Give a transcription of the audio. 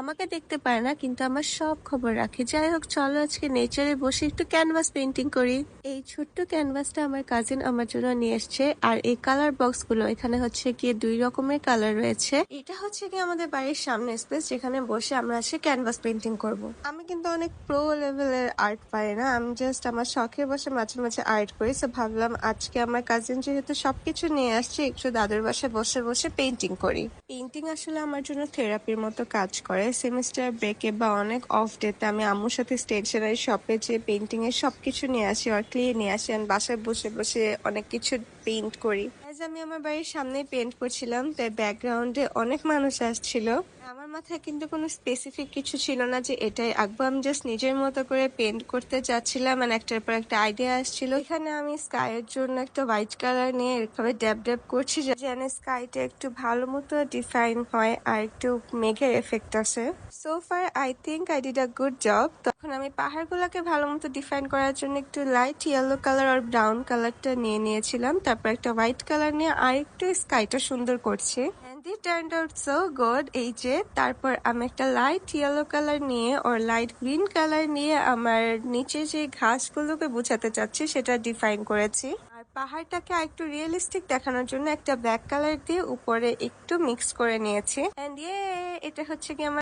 আমাকে দেখতে পারে না, কিন্তু আমার সব খবর রাখে। যাই হোক, চলো আজকে নেচারে বসে একটু ক্যানভাস পেন্টিং করি। এই ছোট্ট ক্যানভাসটা আমার কাজিন আমার জন্য নিয়ে এসছে, আর এই কালার বক্সগুলো, এখানে হচ্ছে কি দুই রকমের কালার রয়েছে। এটা হচ্ছে কি আমাদের বাড়ির সামনে স্পেস যেখানে বসে আমরা আজকে ক্যানভাস পেন্টিং করব। আমি কিন্তু অনেক প্রো লেভেলের আর্ট পারি না, আমি জাস্ট আমার শখে বসে মাঝে মাঝে আর্ট করি। তো ভাবলাম আজকে আমার কাজিন যেহেতু সবকিছু নিয়ে আসছে, একটু দাদুর বাসায় বসে বসে পেন্টিং করি। পেন্টিং আসলে আমার জন্য থেরাপির মতো কাজ করে। সেমিস্টার ব্রেকে বা অনেক অফ ডেতে আমি আম্মুর সাথে স্টেশনারি শপে যে পেন্টিংয়ের সব কিছু নিয়ে আসি আর ক্লিয়ে নিয়ে আসি। বাসায় বসে বসে অনেক কিছু পেইন্ট করি। আজ আমি আমার বাড়ির সামনে পেন্ট করছিলাম, তাই ব্যাকগ্রাউন্ডে অনেক মানুষ আসছিল। আমার মাথায় কিন্তু কোনো স্পেসিফিক কিছু ছিল না যে এটাই আঁকবো। আমি জাস্ট নিজের মতো করে পেন্ট করতে চাচ্ছিলাম মানে একটার পর একটা আইডিয়া আসছিল। এখানে আমি স্কাইয়ের জন্য একটা হোয়াইট কালার নিয়ে এভাবে ড্যাব ড্যাব করছি, যেন স্কাইটা একটু ভালো মতো ডিফাইন হয় আর একটু মেঘের এফেক্ট আসে। So far I think I did a good job তখন আমি পাহাড়গুলোকে ভালো মতো ডিফাইন করার জন্য একটু লাইট ইয়েলো কালার আর ব্রাউন কালারটা নিয়ে নিয়েছিলাম। তারপর একটা হোয়াইট কালার নিয়ে আরেকটু স্কাইটা সুন্দর করছি। এই যে, তারপর আমি একটা লাইট ইয়েলো কালার নিয়ে ওর লাইট গ্রিন কালার নিয়ে আমার নিচে যে ঘাসগুলোকে বোঝাতে চাচ্ছি, সেটা ডিফাইন করেছি। আর পাহাড়টাকে একটু রিয়েলিস্টিক দেখানোর জন্য একটা ব্ল্যাক কালার দিয়ে উপরে একটু মিক্স করে নিয়েছি। এটা হচ্ছে কি আমার